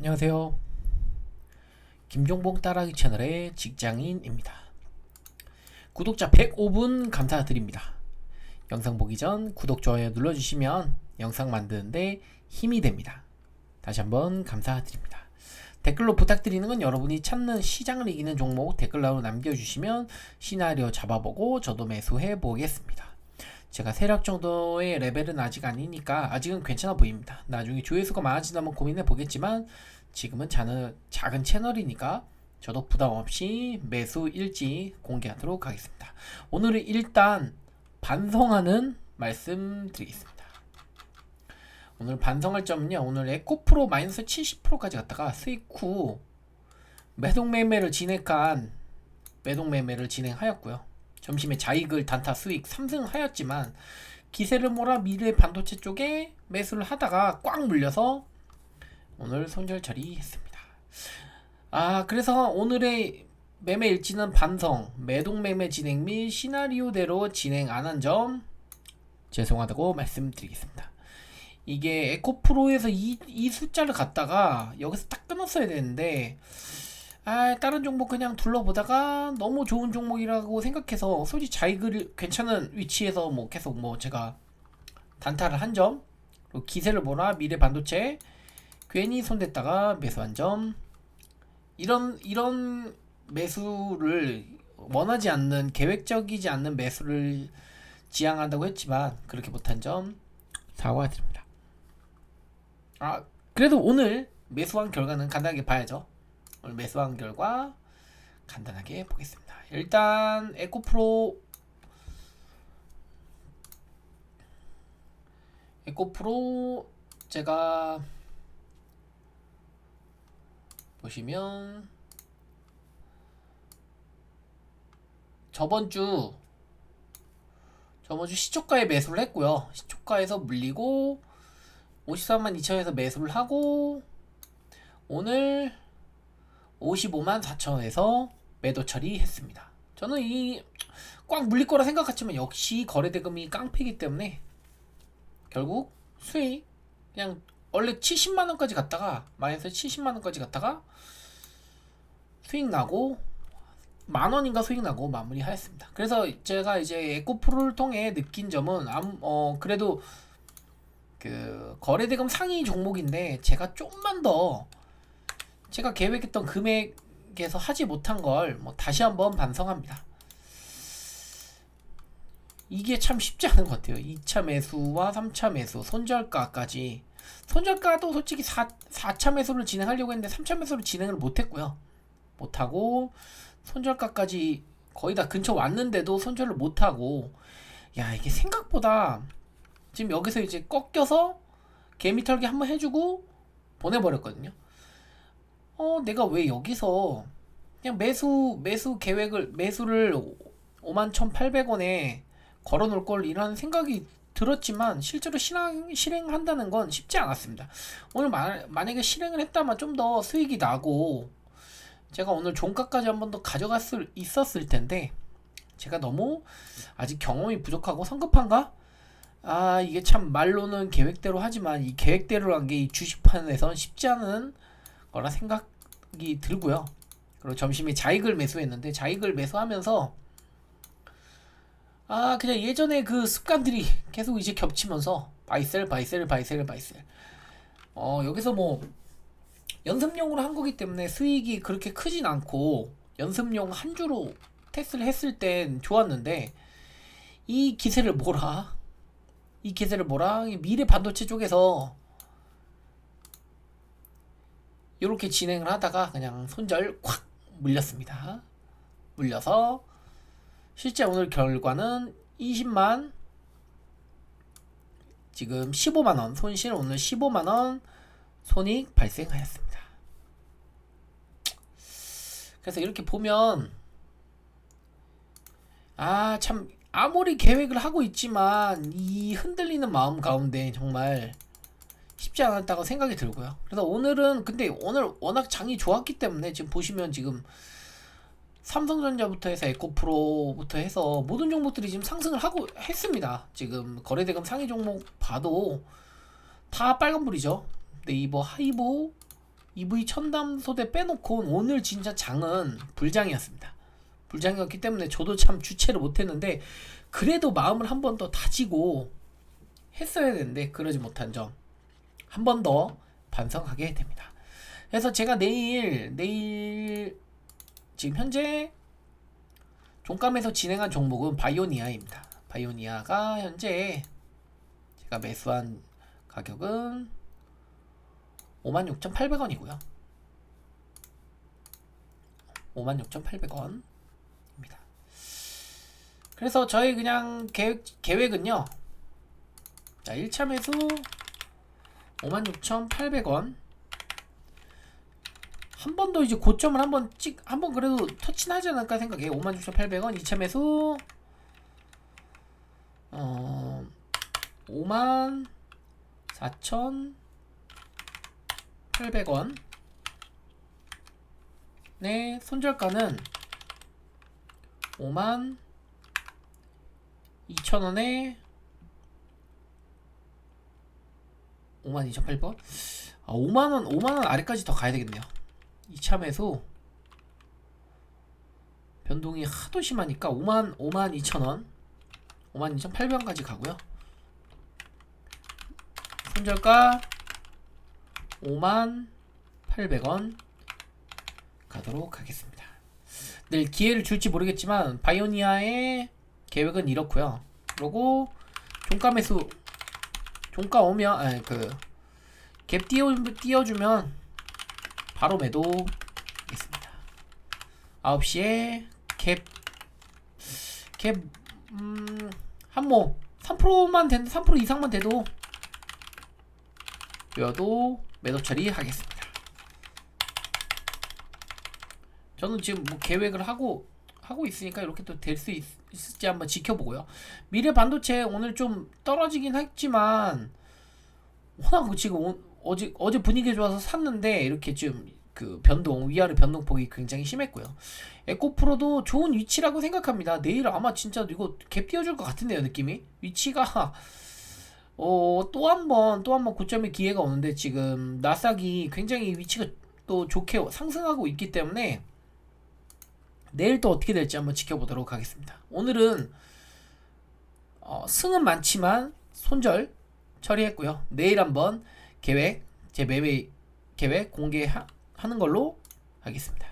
안녕하세요. 김종봉 따라하기 채널의 직장인입니다. 구독자 105분 감사드립니다. 영상 보기 전 구독, 좋아요 눌러주시면 영상 만드는데 힘이 됩니다. 다시 한번 감사드립니다. 댓글로 부탁드리는 건 여러분이 찾는 시장을 이기는 종목 댓글로 남겨주시면 시나리오 잡아보고 저도 매수해 보겠습니다. 제가 세력 정도의 레벨은 아직 아니니까 아직은 괜찮아 보입니다. 나중에 조회수가 많아진다면 고민해 보겠지만 지금은 작은, 작은 채널이니까 저도 부담 없이 매수 일지 공개하도록 하겠습니다. 오늘은 일단 반성하는 말씀 드리겠습니다. 오늘 반성할 점은요. 오늘 에코프로 마이너스 70%까지 갔다가 수익 후 매동 매매를 진행한 매동 매매를 진행하였고요. 점심에 자익을 단타 수익 3승하였지만 기세를 몰아 미래 반도체 쪽에 매수를 하다가 꽉 물려서 오늘 손절 처리했습니다. 아 그래서 오늘의 매매 일지는 반성, 매동 매매 진행 및 시나리오대로 진행 안 한 점 죄송하다고 말씀드리겠습니다. 이게 에코프로에서 이, 이 숫자를 갖다가 여기서 딱 끊었어야 되는데 아 다른 종목 그냥 둘러보다가 너무 좋은 종목이라고 생각해서 솔직히 자익을 괜찮은 위치에서 뭐 계속 뭐 제가 단타를 한 점, 기세를 보라 미래 반도체 괜히 손댔다가 매수 한 점 이런 이런 매수를 원하지 않는 계획적이지 않는 매수를 지향한다고 했지만 그렇게 못한 점 사과드립니다. 아 그래도 오늘 매수한 결과는 간단하게 봐야죠. 오늘 매수한 결과 간단하게 보겠습니다. 일단 에코프로 에코프로 제가 보시면 저번 주 저번 주 시초가에 매수를 했고요. 시초가에서 물리고 53만 2천에서 매수를 하고 오늘 55만 4천에서 매도 처리했습니다. 저는 이 꽉 물릴 거라 생각했지만 역시 거래대금이 깡패이기 때문에 결국 수익 그냥 원래 70만 원까지 갔다가 마이너스 70만 원까지 갔다가 수익 나고 만 원인가 수익 나고 마무리하였습니다. 그래서 제가 이제 에코프로를 통해 느낀 점은 암, 어 그래도 그 거래대금 상위 종목인데 제가 좀만 더 제가 계획했던 금액에서 하지 못한 걸 뭐 다시 한번 반성합니다. 이게 참 쉽지 않은 것 같아요. 2차 매수와 3차 매수, 손절가까지. 손절가도 솔직히 4, 4차 매수를 진행하려고 했는데 3차 매수를 진행을 못했고요. 못하고 손절가까지 거의 다 근처 왔는데도 손절을 못하고 야 이게 생각보다 지금 여기서 이제 꺾여서 개미 털기 한번 해주고 보내버렸거든요. 어 내가 왜 여기서 그냥 매수 매수 계획을 매수를 51,800원에 걸어 놓을 걸 이런 생각이 들었지만 실제로 실행, 실행한다는 건 쉽지 않았습니다. 오늘 마, 만약에 실행을 했다면 좀 더 수익이 나고 제가 오늘 종가까지 한 번 더 가져갈 수 있었을 텐데 제가 너무 아직 경험이 부족하고 성급한가? 아 이게 참 말로는 계획대로 하지만 이 계획대로란 게 이 주식판에선 쉽지 않은 거라 생각이 들고요. 그리고 점심에 자익을 매수했는데 자익을 매수하면서 아 그냥 예전에 그 습관들이 계속 이제 겹치면서 바이셀 바이셀 바이셀 바이셀. 어 여기서 뭐 연습용으로 한 거기 때문에 수익이 그렇게 크진 않고 연습용 한 주로 테스트를 했을 땐 좋았는데 이 기세를 뭐라. 이 기세를 뭐라. 이 미래 반도체 쪽에서 이렇게 진행을 하다가 그냥 손절 콱 물렸습니다 물려서 실제 오늘 결과는 20만 지금 15만 원 손실 오늘 15만 원 손익 발생하였습니다. 그래서 이렇게 보면 아 참 아무리 계획을 하고 있지만 이 흔들리는 마음 가운데 정말 쉽지 않았다고 생각이 들고요. 그래서 오늘은 근데 오늘 워낙 장이 좋았기 때문에 지금 보시면 지금 삼성전자부터 해서 에코프로부터 해서 모든 종목들이 지금 상승을 하고 했습니다. 지금 거래대금 상위 종목 봐도 다 빨간불이죠. 네이버, 하이보, EV 첨단소대 빼놓고 오늘 진짜 장은 불장이었습니다. 불장이었기 때문에 저도 참 주체를 못했는데 그래도 마음을 한 번 더 다지고 했어야 되는데 그러지 못한 점 한 번 더 반성하게 됩니다. 그래서 제가 내일 내일 지금 현재 종감에서 진행한 종목은 바이오니아입니다. 바이오니아가 현재 제가 매수한 가격은 56,800원이고요. 56,800원입니다. 그래서 저희 그냥 계획, 계획은요. 자, 1차 매수 56,800원. 한 번 더 이제 고점을 한 번 찍, 한 번 그래도 터치는 하지 않을까 생각해요. 56,800원. 2차 매수, 어, 5만 4,800원. 네, 손절가는 5만 2,000원에 5만 2,800원? 아, 5만원, 5만원 아래까지 더 가야 되겠네요. 매수 변동이 하도 심하니까 5만 5만 2천원 5만 2,800원까지 가고요 손절가 5만 800원 가도록 하겠습니다 내일 기회를 줄지 모르겠지만 바이오니아의 계획은 이렇고요 그리고 종가 매수 종가 오면 아니 그갭 띄워 띄워주면 바로 매도 있습니다. 9시에 캡, 캡, 음, 한모 3%만 된, 3% 이상만 돼도, 여도 매도 처리하겠습니다. 저는 지금 뭐 계획을 하고, 하고 있으니까 이렇게 또 될 수 있을지 한번 지켜보고요. 미래 반도체 오늘 좀 떨어지긴 했지만, 워낙 지금 오, 어제 어제 분위기 좋아서 샀는데 이렇게 좀 그 변동 위아래 변동폭이 굉장히 심했고요. 에코프로도 좋은 위치라고 생각합니다. 내일 아마 진짜 이거 갭 띄워줄 것 같은데요 느낌이 위치가 어 또 한 번 또 한 번 고점의 기회가 오는데 지금 나삭이 굉장히 위치가 또 좋게 상승하고 있기 때문에 내일 또 어떻게 될지 한번 지켜보도록 하겠습니다. 오늘은 어, 승은 많지만 손절 처리했고요. 내일 한번 계획 제 매매 계획 공개하는 걸로 하겠습니다.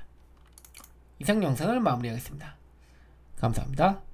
이상 영상을 마무리하겠습니다. 감사합니다.